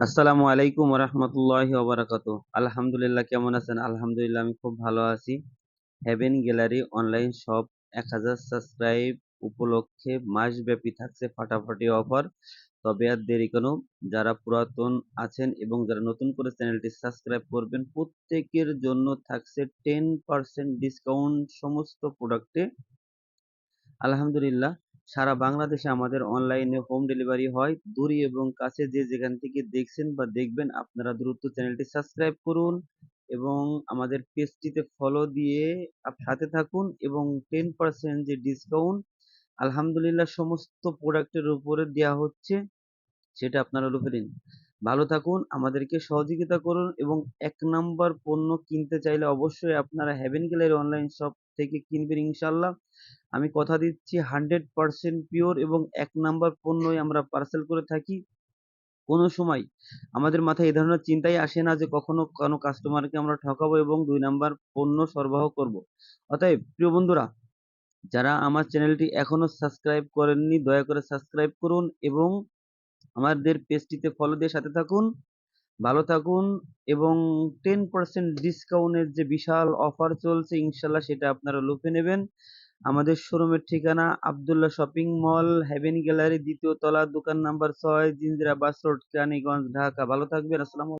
আসসালামু আলাইকুম রহমতুল্লাহি ওবরাকাতু। আলহামদুলিল্লাহ, কেমন আছেন? আলহামদুলিল্লাহ, আমি খুব ভালো আছি। হেভেন গ্যালারি অনলাইন শপ এক হাজার সাবস্ক্রাইব উপলক্ষে মাসব্যাপী থাকছে ফাটাফাটি অফার তবে আর দেরি কেন? যারা পুরাতন আছেন এবং যারা নতুন করে চ্যানেলটি সাবস্ক্রাইব করবেন, প্রত্যেকের জন্য থাকছে টেন পার্সেন্ট ডিসকাউন্ট সমস্ত প্রোডাক্টে আলহামদুলিল্লাহ সারা বাংলাদেশে আমাদের অনলাইনে হোম ডেলিভারি হয়। দূরে এবং কাছে যে যেখান থেকে দেখছেন বা দেখবেন, আপনারা দ্রুত চ্যানেলটি সাবস্ক্রাইব করুন এবং আমাদের পেজটিতে ফলো দিয়ে সাথে থাকুন এবং টেন পার্সেন্ট যে ডিসকাউন্ট আলহামদুলিল্লাহ সমস্ত প্রোডাক্টের উপরে দেওয়া হচ্ছে, সেটা আপনারা লুফে নিন ভালো থাকুন, আমাদেরকে সহযোগিতা করুন এবং এক নাম্বার পণ্য কিনতে চাইলে অবশ্যই আপনারা হ্যাভেন গ্যালারি অনলাইন শপ থেকে কিনবেন ইনশাল্লাহ আমি কথা দিচ্ছি হান্ড্রেড পারসেন্ট পিওর এবং এক নাম্বার পণ্যই আমরা পার্সেল করে থাকি। কোনো সময় আমাদের মাথায় এই ধরনের চিন্তাই আসে না যে কখনো কোনো কাস্টমারকে আমরা ঠকাবো এবং দুই নাম্বার পণ্য সরবরাহ করব। অতএব প্রিয় বন্ধুরা, যারা আমার চ্যানেলটি এখনও সাবস্ক্রাইব করেননি, দয়া করে সাবস্ক্রাইব করুন এবং আমাদের পেজটিতে ফলো দিয়ে সাথে থাকুন, ভালো থাকুন এবং টেন পার্সেন্ট ডিসকাউন্টের যে বিশাল অফার চলছে, ইনশাল্লাহ সেটা আপনারা লুফে নেবেন। আমাদের শোরুমের ঠিকানা Abdullah shopping mall haven gallery দ্বিতীয় তলা, দোকান নাম্বার ছয়, জিন্দ্রা বাস রোড কেরানীগঞ্জ, ঢাকা। ভালো থাকবেন, আসসালামু